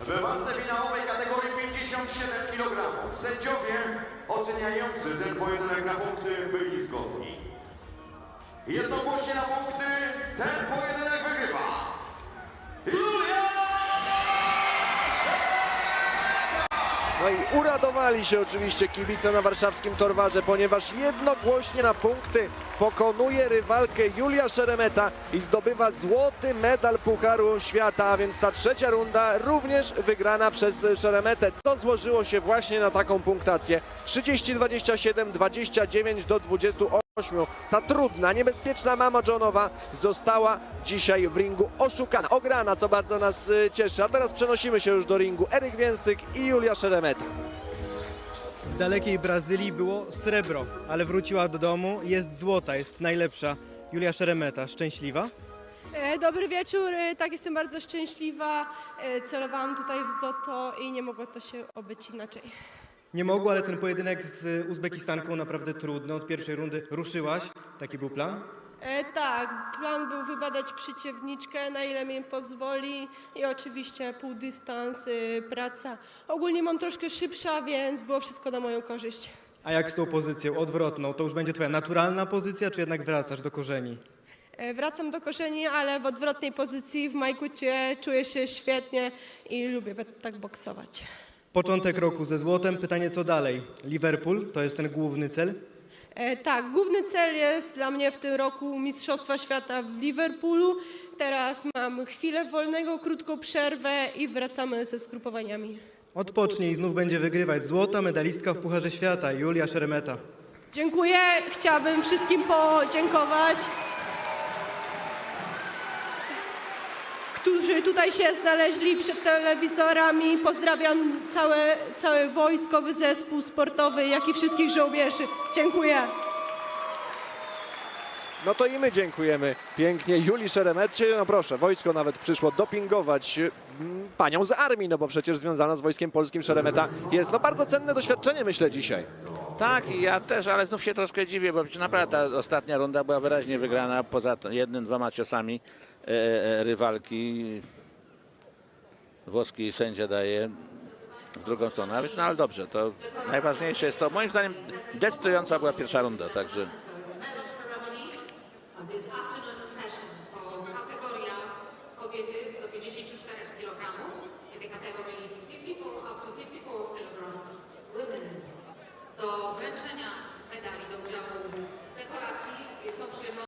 W walce finałowej kategorii 57 kg sędziowie oceniający ten pojedynek na punkty byli zgodni. Jednogłośnie na punkty No i uradowali się oczywiście kibice na warszawskim Torwarze, ponieważ jednogłośnie na punkty pokonuje rywalkę Julia Szeremeta i zdobywa złoty medal Pucharu Świata, a więc ta trzecia runda również wygrana przez Szeremetę, co złożyło się właśnie na taką punktację 30-27, 29 do 28. Ta trudna, niebezpieczna mama Johnowa została dzisiaj w ringu oszukana, ograna, co bardzo nas y, cieszy. A teraz przenosimy się już do ringu Eryk Więsyk i Julia Szeremeta. W dalekiej Brazylii było srebro, ale wróciła do domu, jest złota, jest najlepsza. Julia Szeremeta, szczęśliwa? E, Dobry wieczór, E, tak jestem bardzo szczęśliwa. E, Celowałam tutaj w Zoto i nie mogło to się obyć inaczej. Nie mogło, ale ten pojedynek z Uzbekistanką naprawdę trudny. Od pierwszej rundy ruszyłaś, taki był plan? E, Tak, plan był wybadać przeciwniczkę, na ile mi pozwoli i oczywiście półdystans, y, praca. Ogólnie mam troszkę szybsza, więc było wszystko na moją korzyść. A jak z tą pozycją odwrotną? To już będzie twoja naturalna pozycja, czy jednak wracasz do korzeni? E, Wracam do korzeni, ale w odwrotnej pozycji, w majkucie czuję się świetnie i lubię tak boksować. Początek roku ze złotem, pytanie co dalej? Liverpool, to jest ten główny cel? E, tak, główny cel jest dla mnie w tym roku Mistrzostwa Świata w Liverpoolu. Teraz mam chwilę wolnego, krótką przerwę i wracamy ze zgrupowaniami. Odpocznij, znów będzie wygrywać złota medalistka w Pucharze Świata, Julia Szeremeta. Dziękuję, chciałabym wszystkim podziękować, którzy tutaj się znaleźli przed telewizorami. Pozdrawiam całe, cały wojskowy zespół sportowy, jak i wszystkich żołnierzy. Dziękuję. No to i my dziękujemy pięknie Julii Szeremecie. No proszę, wojsko nawet przyszło dopingować mm, panią z armii, no bo przecież związana z Wojskiem Polskim Szeremeta jest no bardzo cenne doświadczenie, myślę, dzisiaj. Tak, i ja też, ale znów się troszkę dziwię, bo przecież naprawdę ta ostatnia runda była wyraźnie wygrana poza jednym, dwoma ciosami rywalki. Włoski sędzia daje w drugą stronę, no ale dobrze, to najważniejsze jest to, moim zdaniem decydująca była pierwsza runda, także do 54